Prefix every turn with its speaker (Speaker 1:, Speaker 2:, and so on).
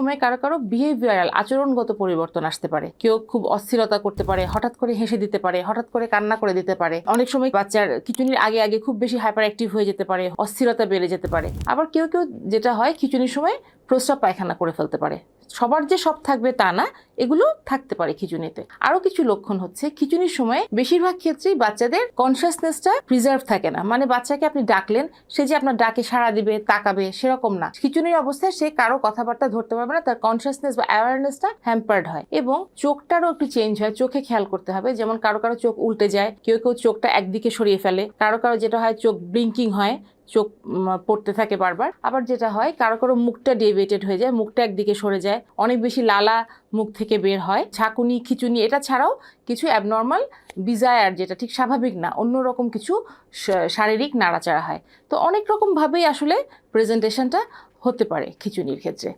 Speaker 1: সময় কারও কারও বিহেভিয়ারাল আচরণগত পরিবর্তন আসতে পারে। কেউ খুব অস্থিরতা করতে পারে, হঠাৎ করে হেসে দিতে পারে, হঠাৎ করে কান্না করে দিতে পারে। অনেক সময় বাচ্চার খিচুনির আগে আগে খুব বেশি হাইপার অ্যাক্টিভ হয়ে যেতে পারে, অস্থিরতা বেড়ে যেতে পারে। আবার কেউ কেউ যেটা হয় খিচুনির সময় প্রস্রাব পায়খানা করে ফেলতে পারে। সবার যে সব থাকবে তা না, এগুলো থাকতে পারে খিচুনিতে আরও কিছু লক্ষণ হচ্ছে খিচুনির সময় বেশিরভাগ ক্ষেত্রেই বাচ্চাদের কনসিয়াসনেসটা প্রিজার্ভ থাকে না। মানে বাচ্চাকে আপনি ডাকলেন, সে যে আপনার ডাকে সাড়া দিবে, তাকাবে, সেরকম না। খিচুনির অবস্থায় সে কারও কথাবার্তা ধরতে পারবে না, তার কনসিয়াসনেস বা অ্যাওয়ারনেসটা হ্যাম্পার্ড হয়। এবং চোখটারও একটু চেঞ্জ হয়, চোখে খেয়াল করতে হবে। যেমন কারও কারও চোখ উল্টে যায়, কেউ কেউ চোখটা একদিকে সরিয়ে ফেলে, কারও কারও যেটা হয় চোখ ব্লিঙ্কিং হয় চোখ পড়তে থাকে বারবার। আবার যেটা হয়, কারও কারও মুখটা ডেভিয়েটেড হয়ে যায়, মুখটা একদিকে সরে যায়, অনেক বেশি লালা মুখ থেকে বের হয়, ঝাঁকুনি, খিচুনি, এটা ছাড়াও কিছু অ্যাবনর্মাল বিজায়ার যেটা ঠিক স্বাভাবিক না, অন্য রকম কিছু শারীরিক নাড়াচাড়া হয়। তো অনেক রকমভাবেই আসলে প্রেজেন্টেশনটা হতে পারে খিচুনির ক্ষেত্রে।